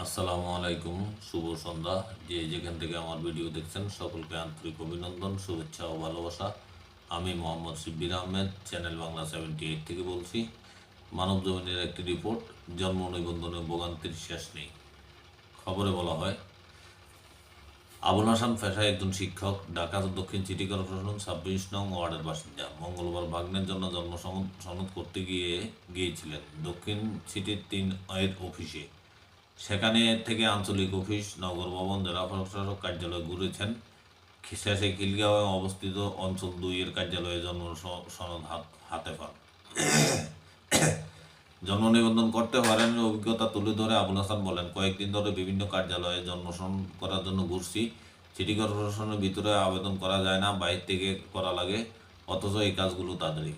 আসসালামু আলাইকুম, শুভ সন্ধ্যা। যে যেখান থেকে আমার ভিডিও দেখছেন, সকলকে আন্তরিক অভিনন্দন, শুভেচ্ছা ও ভালোবাসা। আমি Mohammad Shibbir Ahmed, channel Bangla seventy eight থেকে বলছি। মানব জমিনের একটি রিপোর্ট, জন্ম নিবন্ধনে ভোগান্তির শেষ নেই। খবরে বলা হয়, আবুল হাসান পেশায় একজন শিক্ষক ঢাকা দক্ষিণ সিটি কর্পোরেশন ছাব্বিশ নং ওয়ার্ডের বাসিন্দা। মঙ্গলবার ভাগ্নের জন্য জন্ম সনদ করতে গিয়ে গিয়েছিলেন দক্ষিণ সিটির তিন এর অফিসে। সেখানে থেকে আঞ্চলিক অফিস, নগর ভবন, জেলা প্রশাসক কার্যালয় ঘুরেছেন। শেষে খিলগাঁওয়ে অবস্থিত অঞ্চল দুই এর কার্যালয়ে জন্ম সনদ হাত- হাতে পান। জন্ম নিবন্ধন করতে পারেন অভিজ্ঞতা তুলে ধরে আবুল হাসান বলেন, কয়েকদিন ধরে বিভিন্ন কার্যালয়ে জন্মসন করার জন্য ঘুরছি। সিটি কর্পোরেশনের ভিতরে আবেদন করা যায় না, বাইরে থেকে করা লাগে, অথচ এই কাজগুলো তাদেরই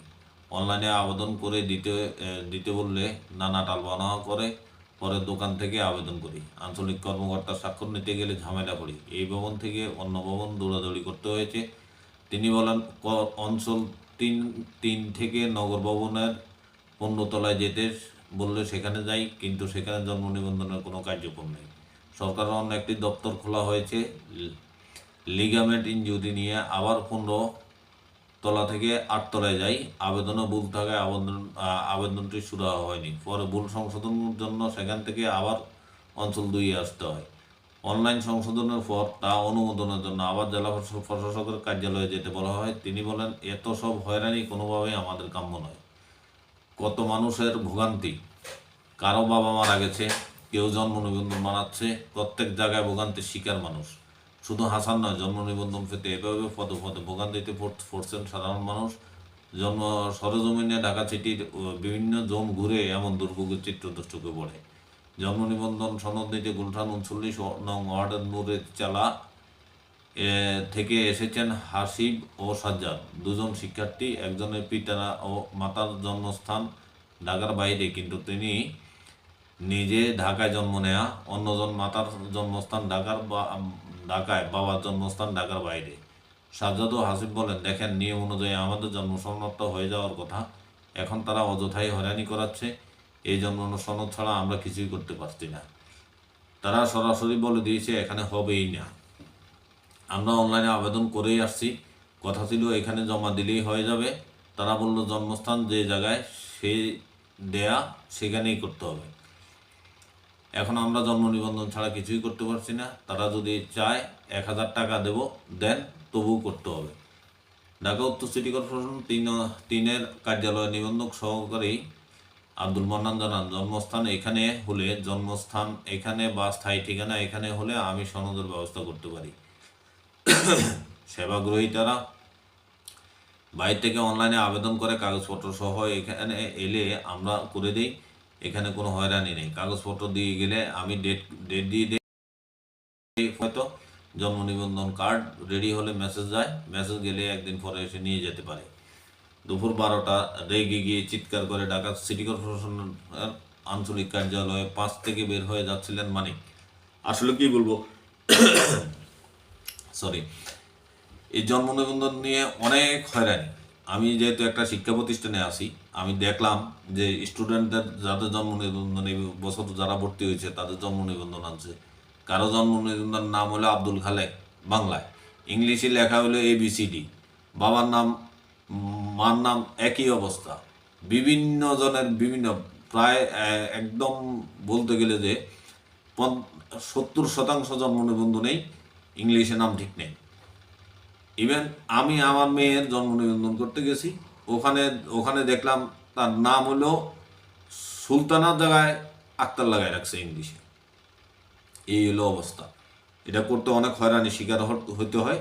অনলাইনে আবেদন করে দিতে দিতে বললে নানা টালবানা করে। পরে দোকান থেকে আবেদন করি। আঞ্চলিক কর্মকর্তার স্বাক্ষর নিতে গেলে ঝামেলা করি। এই ভবন থেকে অন্য ভবন দৌড়াদৌড়ি করতে হয়েছে। তিনি বলেন অঞ্চল তিন তিন থেকে নগর ভবনের পণ্যতলায় যেতে বললে সেখানে যাই, কিন্তু সেখানে জন্ম নিবন্ধনের কোনো কার্যক্রম নেই। সরকার অন্য একটি দপ্তর খোলা হয়েছে। লিগামেন্ট ইনজুরি নিয়ে আবার পনেরো তলা থেকে আটতলায় যাই। আবেদনে ভুল থাকায় আবেদন আবেদনটি শুরু হয়নি। পরে ভুল সংশোধনের জন্য সেখান থেকে আবার অঞ্চল দুই আসতে হয়। অনলাইন সংশোধনের পর তা অনুমোদনের জন্য আবার জেলা প্রশাসকের কার্যালয়ে যেতে বলা হয়। তিনি বলেন, এত সব হয়রানি কোনোভাবেই আমাদের কাম্য নয়। কত মানুষের ভোগান্তি। কারও বাবা মারা গেছে, কেউ জন্ম নিবন্ধন বানাচ্ছে, প্রত্যেক জায়গায় ভোগান্তির শিকার মানুষ। শুধু হাসান নয়, জন্ম নিবন্ধন পেতে এভাবে পদে পদে ভোগান্তিতে পড়- পড়ছেন সাধারণ মানুষ। জন্ম সরজমিনে ঢাকা সিটির বিভিন্ন জম ঘুরে এমন দুর্ভোগের চিত্র চোখে পড়ে। জন্ম নিবন্ধন সনদ নিতে গুলশান উনচল্লিশ নং ওয়ার্ডের নূরের চালা থেকে এসেছেন হাসিব ও সাজ্জাদ। দুজন শিক্ষার্থী, একজনের পিতা ও মাতার জন্মস্থান ঢাকার বাইরে, কিন্তু তিনি নিজে ঢাকায় জন্ম নেয়া, অন্যজন মাতার জন্মস্থান ঢাকার ঢাকায় বাবার জন্মস্থান ঢাকার বাইরে। সাজ্জাদ ও হাসিব বলেন, দেখেন, নিয়ম অনুযায়ী আমাদের জন্ম সনদ হয়ে যাওয়ার কথা। এখন তারা অযথাই হয়রানি করাচ্ছে। এই জন্ম সনদ ছাড়া আমরা কিছুই করতে পারছি না। তারা সরাসরি বলে দিয়েছে, এখানে হবেই না। আমরা অনলাইনে আবেদন করেই আসছি। কথা ছিল, এখানে জমা দিলেই হয়ে যাবে। তারা বলল, জন্মস্থান যে জায়গায় সেই দেয়া, সেখানেই করতে হবে। এখন আমরা জন্ম নিবন্ধন ছাড়া কিছুই করতে পারছি না। তারা যদি চায় এক হাজার টাকা দেব, দেন তবুও করতে হবে। ঢাকা উত্তর সিটি কর্পোরেশন তিন তিনের কার্যালয় নিবন্ধক সহকারী আব্দুল মান্নান জানান, জন্মস্থান এখানে হলে, জন্মস্থান এখানে বা স্থায়ী ঠিকানা এখানে হলে আমি সনদের ব্যবস্থা করতে পারি। সেবা গ্রহীতারা বাইরে থেকে অনলাইনে আবেদন করে কাগজপত্র সহ এখানে এলে আমরা করে দিই। এখানে কোনো হয়রানি নেই। কাগজপত্র দিয়ে গেলে আমি ডেট ডেট দিয়ে দিই। হয়তো জন্ম নিবন্ধন কার্ড রেডি হলে মেসেজ যায়। মেসেজ গেলে একদিন পরে এসে নিয়ে যেতে পারে। দুপুর বারোটা, রেগে গিয়ে চিৎকার করে ঢাকা সিটি কর্পোরেশনের আঞ্চলিক কার্যালয়ে পাঁচ থেকে বের হয়ে যাচ্ছিলেন মানিক। আসলে কি বলব? সরি এই জন্ম নিবন্ধন নিয়ে অনেক হয়রানি। আমি যেহেতু একটা শিক্ষা প্রতিষ্ঠানে আছি আমি দেখলাম যে স্টুডেন্টদের যাদের জন্ম নিবন্ধন এই বছর যারা ভর্তি হয়েছে, তাদের জন্ম নিবন্ধন আছে। কারও জন্ম নিবন্ধন নাম হলো আব্দুল খালেক, বাংলায়। ইংলিশে লেখা হলো এবিসিডি বাবার নাম, মার নাম একই অবস্থা। বিভিন্ন জনের বিভিন্ন, প্রায় একদম বলতে গেলে যে সত্তর শতাংশ জন্ম নিবন্ধনেই ইংলিশে নাম ঠিক নেই। ইভেন আমি আমার মেয়ের জন্ম নিবন্ধন করতে গেছি। ওখানে ওখানে দেখলাম তার নাম হলো সুলতানার জায়গায় আক্তার লাগাই রাখছে ইংলিশে। এই হলো অবস্থা। এটা করতে অনেক হয়রানি শিকার হতে হয়।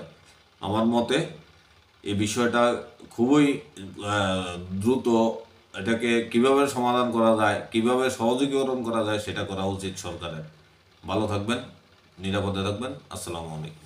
আমার মতে এই বিষয়টা খুবই দ্রুত এটাকে কীভাবে সমাধান করা যায়, কীভাবে সহযোগীকরণ করা যায়, সেটা করা উচিত সরকারের। ভালো থাকবেন, নিরাপদে থাকবেন। আসসালামু আলাইকুম।